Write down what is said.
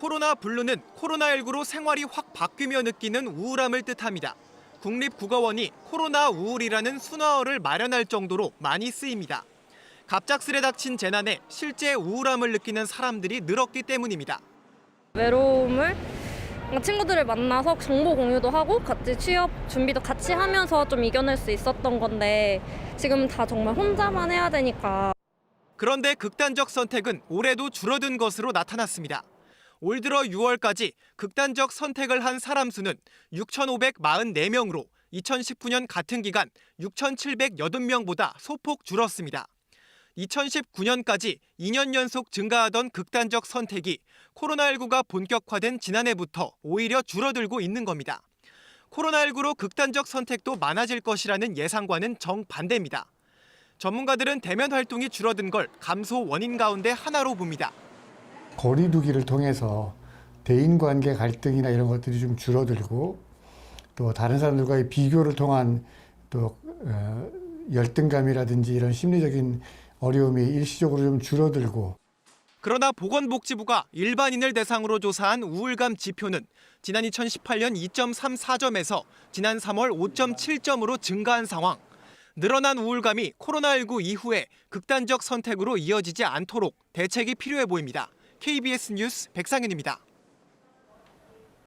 코로나 블루는 코로나19로 생활이 확 바뀌며 느끼는 우울함을 뜻합니다. 국립국어원이 코로나 우울이라는 순화어를 마련할 정도로 많이 쓰입니다. 갑작스레 닥친 재난에 실제 우울함을 느끼는 사람들이 늘었기 때문입니다. 외로움을 친구들을 만나서 정보 공유도 하고 같이 취업 준비도 같이 하면서 좀 이겨낼 수 있었던 건데 지금 다 정말 혼자만 해야 되니까 그런데 극단적 선택은 올해도 줄어든 것으로 나타났습니다. 올 들어 6월까지 극단적 선택을 한 사람 수는 6,544명으로 2019년 같은 기간 6,780명보다 소폭 줄었습니다. 2019년까지 2년 연속 증가하던 극단적 선택이 코로나19가 본격화된 지난해부터 오히려 줄어들고 있는 겁니다. 코로나19로 극단적 선택도 많아질 것이라는 예상과는 정반대입니다. 전문가들은 대면 활동이 줄어든 걸 감소 원인 가운데 하나로 봅니다. 거리두기를 통해서 대인 관계 갈등이나 이런 것들이 좀 줄어들고 또 다른 사람들과의 비교를 통한 또 어, 열등감이라든지 이런 심리적인 어려움이 일시적으로 좀 줄어들고 그러나 보건복지부가 일반인을 대상으로 조사한 우울감 지표는 지난 2018년 2.34점에서 지난 3월 5.7점으로 증가한 상황. 늘어난 우울감이 코로나19 이후에 극단적 선택으로 이어지지 않도록 대책이 필요해 보입니다. KBS 뉴스 백상현입니다.